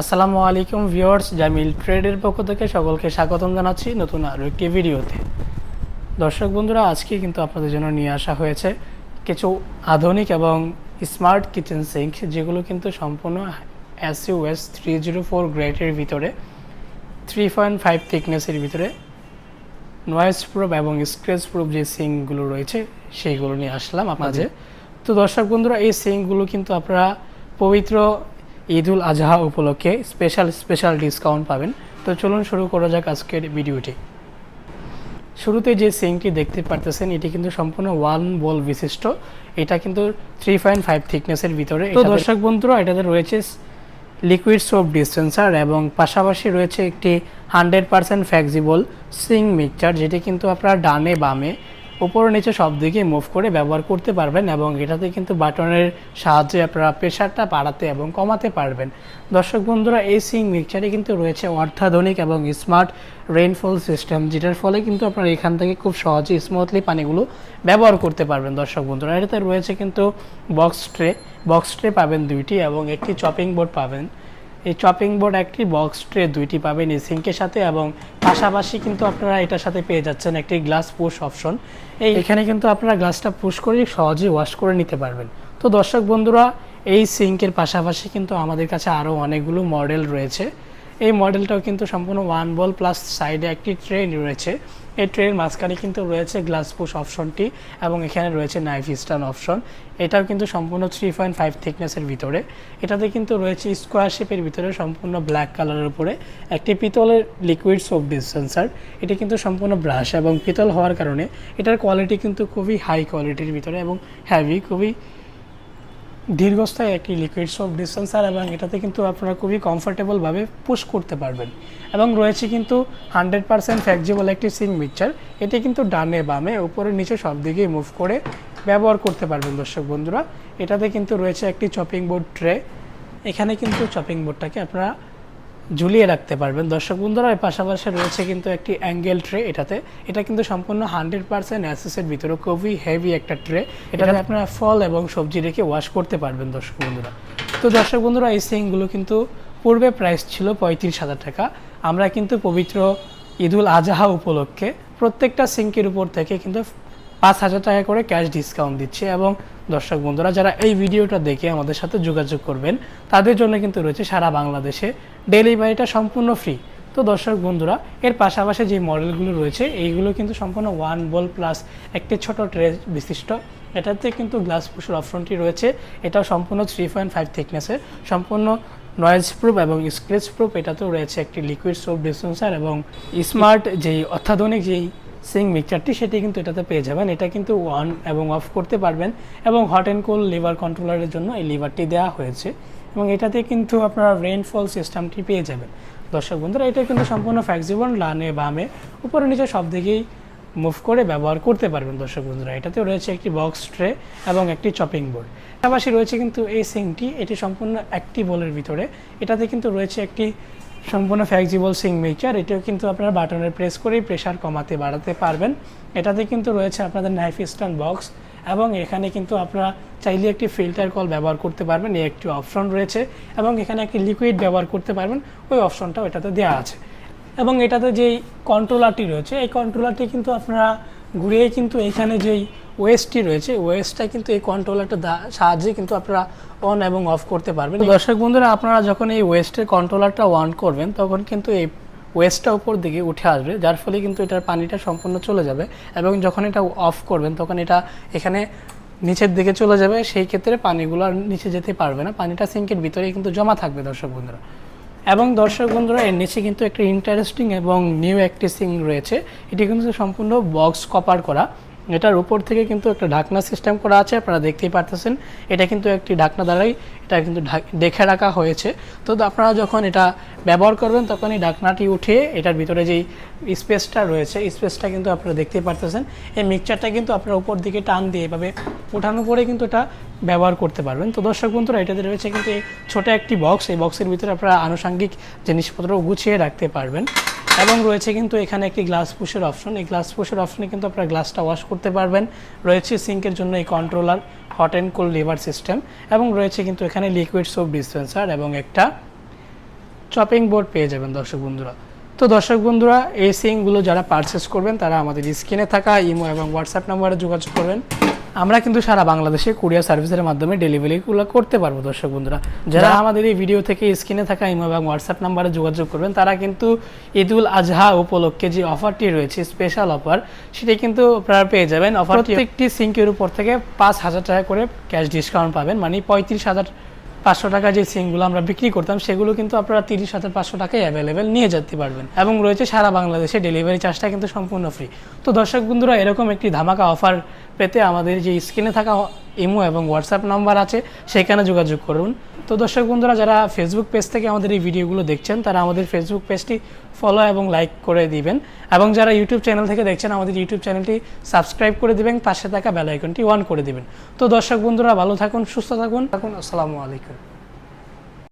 আসসালামু আলাইকুম ভিউয়ার্স জামিল ট্রেডের পক্ষ থেকে সকলকে স্বাগতম জানাচ্ছি নতুন আরও একটি ভিডিওতে। দর্শক বন্ধুরা আজকে কিন্তু আপনাদের জন্য নিয়ে আসা হয়েছে কিছু আধুনিক এবং স্মার্ট কিচেন সিঙ্ক যেগুলো কিন্তু সম্পূর্ণ এস থ্রি জিরো ফোর গ্রেটের ভিতরে থ্রি পয়েন্ট ফাইভ থিকনেসের ভিতরে নয়েজ প্রুফ এবং স্ক্রেচ প্রুফ যে সিঙ্কগুলো রয়েছে সেইগুলো নিয়ে আসলাম আপনাদের। তো দর্শক বন্ধুরা এই সিঙ্কগুলো কিন্তু আপনারা পবিত্র ঈদুল আজহা উপলক্ষে স্পেশাল স্পেশাল ডিসকাউন্ট পাবেন। তো চলুন শুরু করা যাক আজকের ভিডিওটি শুরুতে যে সিঙ্কটি দেখতে পারতেছেন এটি কিন্তু সম্পূর্ণ ওয়ান বল বিশিষ্ট। এটা কিন্তু থ্রি পয়েন্ট ফাইভ থিকনেসের ভিতরে। তো দর্শক বন্ধুরা এটাতে রয়েছে লিকুইড সোপ ডিসপেন্সার এবং পাশাপাশি রয়েছে একটি hundred percent flexible sink mixture যেটি কিন্তু আপনারা ডানে বামে উপর নিচে সব দিকে মুভ করে ব্যবহার করতে পারবেন এবং এটাতে কিন্তু বাটনের সাহায্যে আপনারা প্রেশারটা বাড়াতে এবং কমাতে পারবেন। দর্শক বন্ধুরা, এই সিং মিক্সারে কিন্তু রয়েছে অত্যাধুনিক এবং স্মার্ট রেইনফল সিস্টেম যেটার ফলে কিন্তু আপনারা এখান থেকে খুব সহজে স্মুথলি পানিগুলো ব্যবহার করতে পারবেন। দর্শক বন্ধুরা, এটাতে রয়েছে কিন্তু বক্স ট্রে বক্স ট্রে পাবেন দুইটি এবং একটি চপিং বোর্ড পাবেন। এই চপিং বোর্ড একটি বক্স ট্রে দুইটি পাবেন এই সিঙ্কের সাথে এবং পাশাপাশি কিন্তু আপনারা এটার সাথে পেয়ে যাচ্ছেন একটি গ্লাস পুশ অপশন এই এখানে কিন্তু আপনারা গ্লাসটা পুশ করে সহজেই ওয়াশ করে নিতে পারবেন। তো দর্শক বন্ধুরা, এই সিঙ্কের পাশাপাশি কিন্তু আমাদের কাছে আরও অনেকগুলো মডেল রয়েছে। এই মডেলটাও কিন্তু সম্পূর্ণ ওয়ান বল প্লাস সাইডে একটি ট্রেন রয়েছে। এই ট্রের মাঝখানে কিন্তু রয়েছে গ্লাস পুশ অপশনটি এবং এখানে রয়েছে নাইফ স্টান অপশন এটাও কিন্তু সম্পূর্ণ থ্রি পয়েন্ট ফাইভ থিকনেসের ভিতরে। এটাতে কিন্তু রয়েছে স্কোয়ার শেপের ভিতরে সম্পূর্ণ ব্ল্যাক কালারের উপরে একটি পিতলের লিকুইড সোপ ডিসপেন্সার এটি কিন্তু সম্পূর্ণ ব্রাশ এবং পিতল হওয়ার কারণে এটার কোয়ালিটি কিন্তু খুবই হাই কোয়ালিটির ভিতরে এবং হ্যাভি খুবই দীর্ঘস্থায়ী একটি লিকুইড সোপ ডিসপেন্সার এবং এটাতে কিন্তু আপনারা খুবই কমফোর্টেবলভাবে পুশ করতে পারবেন। এবং রয়েছে কিন্তু হান্ড্রেড পারসেন্ট ফ্লেক্সিবল একটি সিং মিক্সচার এটি কিন্তু ডানে বামে, উপরে নিচে সব দিকেই মুভ করে ব্যবহার করতে পারবেন দর্শক বন্ধুরা। এটাতে কিন্তু রয়েছে একটি চপিং বোর্ড ট্রে এখানে কিন্তু চপিং বোর্ডটাকে আপনারা ঝুলিয়ে রাখতে পারবেন। দর্শক বন্ধুরা এর পাশাপাশি রয়েছে কিন্তু একটি অ্যাঙ্গেল ট্রে এটাতে। এটা কিন্তু সম্পূর্ণ হান্ড্রেড পার্সেন্ট অ্যাসেসের ভিতরে খুবই হেভি একটা ট্রে এটাতে আপনারা ফল এবং সবজি রেখে ওয়াশ করতে পারবেন দর্শক বন্ধুরা। তো দর্শক বন্ধুরা এই সিংগুলো কিন্তু পূর্বে প্রাইস ছিল পঁয়ত্রিশ হাজার টাকা। আমরা কিন্তু পবিত্র ঈদুল আজহা উপলক্ষে প্রত্যেকটা সিঙ্কের উপর থেকে কিন্তু পাঁচ হাজার টাকা করে ক্যাশ ডিসকাউন্ট দিচ্ছে এবং দর্শক বন্ধুরা, যারা এই ভিডিওটা দেখে আমাদের সাথে যোগাযোগ করবেন, তাদের জন্য কিন্তু রয়েছে সারা বাংলাদেশে ডেলিভারিটা সম্পূর্ণ ফ্রি। তো দর্শক বন্ধুরা, এর পাশাপাশি যে মডেলগুলো রয়েছে, এইগুলো কিন্তু সম্পূর্ণ ওয়ান বল প্লাস একটি ছোট ট্রে বিশিষ্ট। এটাতে কিন্তু গ্লাস পুষের অপশনটি রয়েছে। এটাও সম্পূর্ণ থ্রি পয়েন্ট ফাইভ থিকনেসের সম্পূর্ণ নয়েজ প্রুফ এবং স্ক্রেচ প্রুফ এটাতেও রয়েছে একটি লিকুইড সোপ ডিসপেন্সার এবং স্মার্ট যেই অত্যাধুনিক যেই সিং মিক্সচারটি সেটি কিন্তু এটাতে পেয়ে যাবেন। এটা কিন্তু অন এবং অফ করতে পারবেন এবং হট অ্যান্ড কোল্ড লিভার কন্ট্রোলারের জন্য এই লিভারটি দেওয়া হয়েছে এবং এটাতে কিন্তু আপনারা রেইনফল সিস্টেমটি পেয়ে যাবেন। দর্শক বন্ধুরা, এটা কিন্তু সম্পূর্ণ ফ্লেক্সিবল লানে বামে, উপরে, নিচে সব দিকেই মুভ করে ব্যবহার করতে পারবেন দর্শক বন্ধুরা। এটাতেও রয়েছে একটি বক্স ট্রে এবং একটি চপিং বোর্ড পাশাপাশি রয়েছে কিন্তু এই সিংটি, এটি সম্পূর্ণ একটি বলের ভিতরে। এটাতে কিন্তু রয়েছে একটি সম্পূর্ণ ফ্লেক্সিবল সিং মিক্সচার এটাও কিন্তু আপনারা বাটনের প্রেস করেই প্রেশার কমাতে বাড়াতে পারবেন। এটাতে কিন্তু রয়েছে আপনাদের নাইফ স্ট্যান্ড বক্স এবং এখানে কিন্তু আপনারা চাইলে একটি ফিল্টার কল ব্যবহার করতে পারবেন এই একটি অপশন রয়েছে এবং এখানে একটি লিকুইড ব্যবহার করতে পারবেন, ওই অপশনটাও এটাতে দেওয়া আছে। এবং এটাতে যেই কন্ট্রোলারটি রয়েছে, এই কন্ট্রোলারটি কিন্তু আপনারা ঘুরিয়ে কিন্তু এখানে যেই ওয়েস্টটি রয়েছে ওয়েস্টটা কিন্তু এই কন্ট্রোলারটা সাহায্যে কিন্তু আপনারা অন এবং অফ করতে পারবেন। দর্শক বন্ধুরা, আপনারা যখন এই ওয়েস্টের কন্ট্রোলারটা অন করবেন, তখন কিন্তু এই ওয়েস্টটা উপর দিকে উঠে আসবে, যার ফলে কিন্তু এটার পানিটা সম্পূর্ণ চলে যাবে এবং যখন এটা অফ করবেন, তখন এটা এখানে নিচের দিকে চলে যাবে। সেই ক্ষেত্রে পানিগুলো আর নিচে যেতে পারবে না। পানিটা সিঙ্কের ভিতরে কিন্তু জমা থাকবে, দর্শক বন্ধুরা। এবং দর্শক বন্ধুরা, এর নিচে কিন্তু একটা ইন্টারেস্টিং এবং নিউ একটি সিং রয়েছে। এটি কিন্তু সম্পূর্ণ বক্স কপার করা। এটার উপর থেকে কিন্তু একটা ঢাকনা সিস্টেম করা আছে, আপনারা দেখতেই পারতেছেন। এটা কিন্তু একটি ঢাকনা দ্বারাই এটা কিন্তু দেখে রাখা হয়েছে। তো আপনারা যখন এটা ব্যবহার করবেন, তখন এই ঢাকনাটি উঠে এটার ভিতরে যেই স্পেসটা রয়েছে স্পেসটা কিন্তু আপনারা দেখতেই পারতেছেন। এই মিক্সচারটা কিন্তু আপনারা উপর দিকে টান দিয়ে এভাবে ওঠানোর পরে কিন্তু এটা ব্যবহার করতে পারবেন। তো দর্শক বন্ধুরা, এটাতে রয়েছে কিন্তু এই ছোটো একটি বক্স এই বক্সের ভিতরে আপনারা আনুষঙ্গিক জিনিসপত্র গুছিয়ে রাখতে পারবেন। এবং রয়েছে কিন্তু এখানে একটি গ্লাস পুশের অপশন এই গ্লাস পুশের অপশনে কিন্তু আপনারা গ্লাসটা ওয়াশ করতে পারবেন। রয়েছে সিঙ্কের জন্য এই controller hot and cold lever system এবং রয়েছে কিন্তু এখানে লিকুইড সোপ ডিসপেন্সার এবং একটা চপিং বোর্ড পেয়ে যাবেন দর্শক বন্ধুরা। তো দর্শক বন্ধুরা, এই সিংগুলো যারা পারচেস করবেন, তারা আমাদের স্ক্রিনে থাকা ইমো এবং হোয়াটসঅ্যাপ নাম্বারে যোগাযোগ করবেন। আমরা কিন্তু সারা বাংলাদেশে কুরিয়ার সার্ভিসের মাধ্যমে ডেলিভারিগুলো করতে পারব দর্শক বন্ধুরা। যারা আমাদের এই ভিডিও থেকে স্ক্রিনে থাকা ইমো এবং হোয়াটসঅ্যাপ নাম্বারে যোগাযোগ করবেন তারা কিন্তু ঈদুল আজহা উপলক্ষে যে অফারটি রয়েছে স্পেশাল অফার সেটি কিন্তু আপনারা পেয়ে যাবেন। অফার প্রত্যেকটি সিঙ্কের উপর থেকে পাঁচ হাজার টাকা করে ক্যাশ ডিসকাউন্ট পাবেন। মানে পঁয়ত্রিশ হাজার পাঁচশো টাকা যে সিমগুলো আমরা বিক্রি করতাম সেগুলো কিন্তু আপনারা তিরিশ হাজার পাঁচশো টাকায় অ্যাভেলেবেল নিয়ে যেতে পারবেন। এবং রয়েছে সারা বাংলাদেশে ডেলিভারি চার্জটা কিন্তু সম্পূর্ণ ফ্রি তো দর্শক বন্ধুরা এরকম একটি ধামাকা অফার পেতে আমাদের যে স্ক্রিনে থাকা ইমো এবং হোয়াটসঅ্যাপ নাম্বার আছে, সেখানে যোগাযোগ করুন। তো দর্শক বন্ধুরা, যারা ফেসবুক পেজ থেকে আমাদের এই ভিডিওগুলো দেখছেন, তারা আমাদের ফেসবুক পেজটি ফলো এবং লাইক করে দিবেন। এবং যারা ইউটিউব চ্যানেল থেকে দেখছেন, আমাদের ইউটিউব চ্যানেলটি সাবস্ক্রাইব করে দিবেন, পাশে থাকা বেল আইকনটি অন করে দিবেন। তো দর্শক বন্ধুরা, ভালো থাকুন, সুস্থ থাকুন থাকুন। আসসালামু আলাইকুম।